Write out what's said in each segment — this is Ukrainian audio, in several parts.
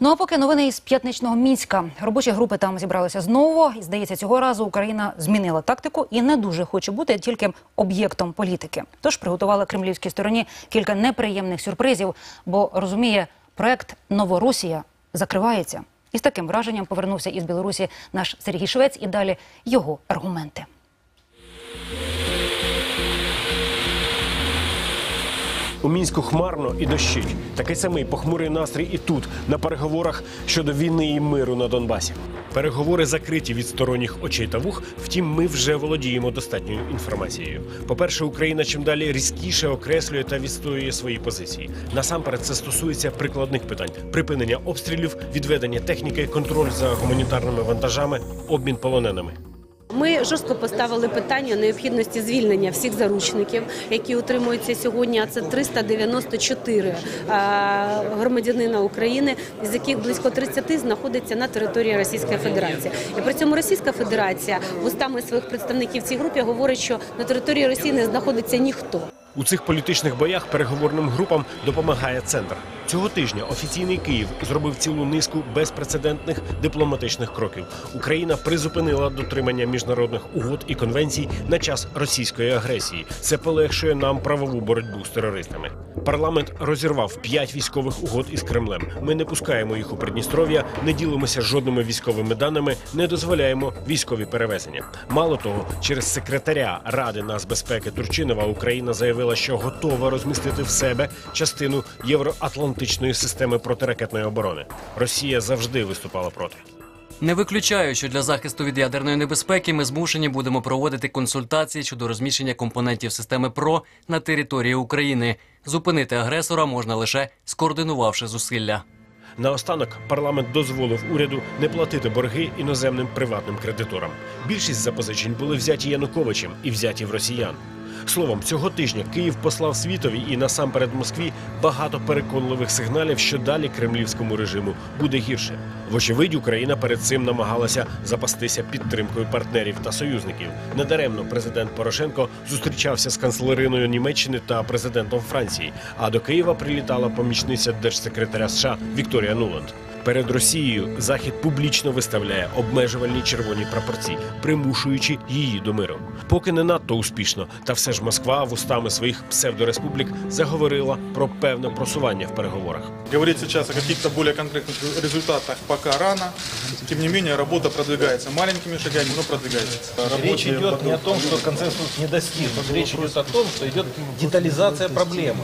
Ну а поки новини із п'ятничного мінська. Робочі групи там зібралися знову. І здається, цього разу Україна змінила тактику і не дуже хоче бути тільки об'єктом політики. Тож приготувала кремлівській стороні кілька неприємних сюрпризів, бо розуміє, проект Новоросія закривається. І з таким враженням повернувся із Білорусі наш Сергій Швець. І далі його аргументи. У мінську хмарно і дощить. Такий самий похмурий настрій і тут, на переговорах щодо війни і миру на Донбасі. Переговори закриті від сторонніх очей та вух. Втім, ми вже володіємо достатньою інформацією. По-перше, Україна чим далі різкіше окреслює та відстоює свої позиції. Насамперед, це стосується прикладних питань: припинення обстрілів, відведення техніки, контроль за гуманітарними вантажами, обмін полоненими. Ми жорстко поставили питання необхідності звільнення всіх заручників, які утримуються сьогодні. А це 394 е, громадянина України, з яких близько 30 знаходиться на території Російської Федерації. І при цьому Російська Федерація вустами своїх представників цій групі говорить, що на території Росії не знаходиться ніхто. У цих політичних боях переговорним групам допомагає центр. Цього тижня офіційний Київ зробив цілу низку безпрецедентних дипломатичних кроків. Україна призупинила дотримання міжнародних угод і конвенцій на час російської агресії. Це полегшує нам правову боротьбу з терористами. Парламент розірвав п'ять військових угод із Кремлем. Ми не пускаємо їх у Придністров'я, не ділимося жодними військовими даними, не дозволяємо військові перевезення. Мало того, через секретаря Ради нацбезпеки Турчинова Україна заявила, що готова розмістити в себе частину євроатлантичної системи протиракетної оборони. Росія завжди виступала проти. Не виключаю, що для захисту від ядерної небезпеки ми змушені будемо проводити консультації щодо розміщення компонентів системи ПРО на території України. Зупинити агресора можна лише скоординувавши зусилля. Наостанок парламент дозволив уряду не платити борги іноземним приватним кредиторам. Більшість запозичень були взяті Януковичем і взяті в росіян. Словом, цього тижня Київ послав світові і насамперед Москві багато переконливих сигналів, що далі кремлівському режиму буде гірше. Вочевидь, Україна перед цим намагалася запастися підтримкою партнерів та союзників. Недаремно президент Порошенко зустрічався з канцлериною Німеччини та президентом Франції. А до Києва прилітала помічниця держсекретаря США Вікторія Нуланд. Перед Росією Захід публічно виставляє обмежувальні червоні прапорці, примушуючи її до миру. Поки не надто успішно, та все ж Москва вустами своїх псевдореспублік заговорила про певне просування в переговорах. Говорить сейчас о каких-то более конкретных результатах пока рано. Тем не менее, работа продвигается маленькими шагами, но продвигается. Речь Работы идет не о потом- том, что консенсус не достигнут. Речь идет о том, что идет детализация проблемы.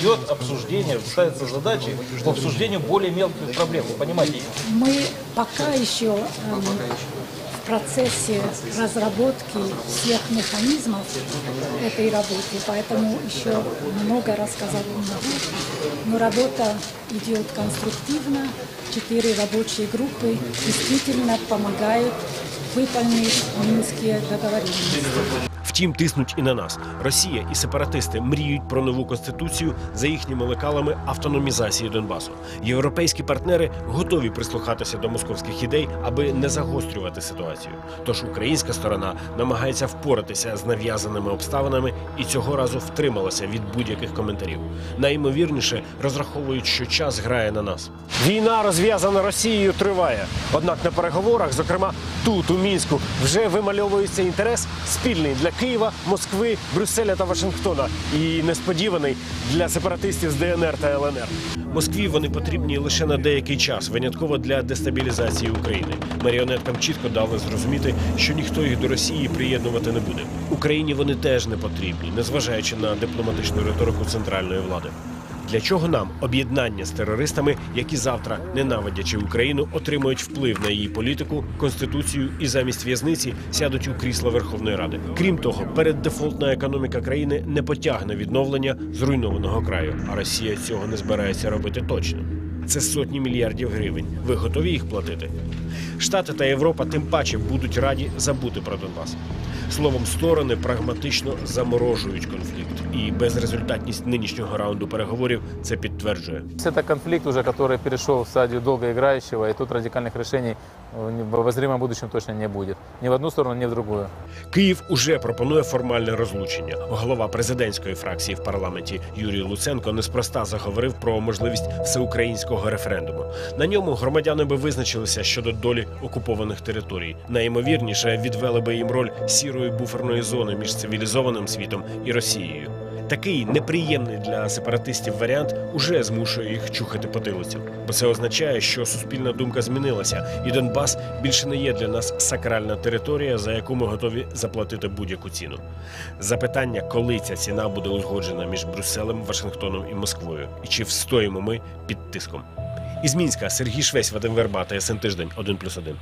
Идет обсуждение, ставятся задачи по обсуждению более мелких проблем. Вы понимаете? Мы пока еще эм, в процессе разработки всех механизмов этой работы, поэтому еще много рассказать не могу. Но работа идет конструктивно. Четыре рабочие группы действительно помогают выполнить минские договоренности. Втім, тиснуть і на нас. Росія і сепаратисти мріють про нову конституцію за їхніми лекалами автономізації Донбасу. Європейські партнери готові прислухатися до московських ідей, аби не загострювати ситуацію. Тож українська сторона намагається впоратися з нав'язаними обставинами і цього разу втрималася від будь-яких коментарів. Найімовірніше розраховують, що час грає на нас. Війна розв'язана Росією триває. Однак на переговорах, зокрема тут, у мінську, вже вимальовується інтерес спільний для Києва, Москви, Брюсселя та Вашингтона і несподіваний для сепаратистів з ДНР та ЛНР. Москві вони потрібні лише на деякий час, винятково для дестабілізації України. Маріонеткам чітко дали зрозуміти, що ніхто їх до Росії приєднувати не буде. Україні вони теж не потрібні, незважаючи на дипломатичну риторику центральної влади. Для чого нам об'єднання з терористами, які завтра, ненавидячи Україну, отримують вплив на її політику, конституцію і замість в'язниці сядуть у крісло Верховної Ради? Крім того, переддефолтна економіка країни не потягне відновлення зруйнованого краю, а Росія цього не збирається робити точно. Це сотні мільярдів гривень. Ви готові їх платити? Штати та Європа тим паче будуть раді забути про Донбас. Словом, сторони прагматично заморожують конфлікт, і безрезультатність нинішнього раунду переговорів це підтверджує. Это конфликт уже, который перешел в стадию долгоиграющего, и тут радикальных решений э, в обозримом будущем точно не будет. Ни в одну сторону, ни в другую. Київ уже пропонує формальне розлучення. Голова президентської фракції в парламенті Юрій Луценко неспроста заговорив про можливість всеукраїнського референдуму. На ньому громадяни би визначилися щодо долі окупованих територій. Найімовірніше відвели би їм роль сірої буферної зони між цивілізованим світом і Росією. Такий неприємний для сепаратистів варіант уже змушує їх чухати потилицю, бо це означає, що суспільна думка змінилася, і Донбас більше не є для нас сакральна територія, за яку ми готові заплатити будь-яку ціну. Запитання, коли ця ціна буде узгоджена між Брюсселем, Вашингтоном і Москвою, і чи встоїмо ми під тиском. Із Мінська Сергій Швець, Вадим Верба, ТСН Тиждень, 1+,1.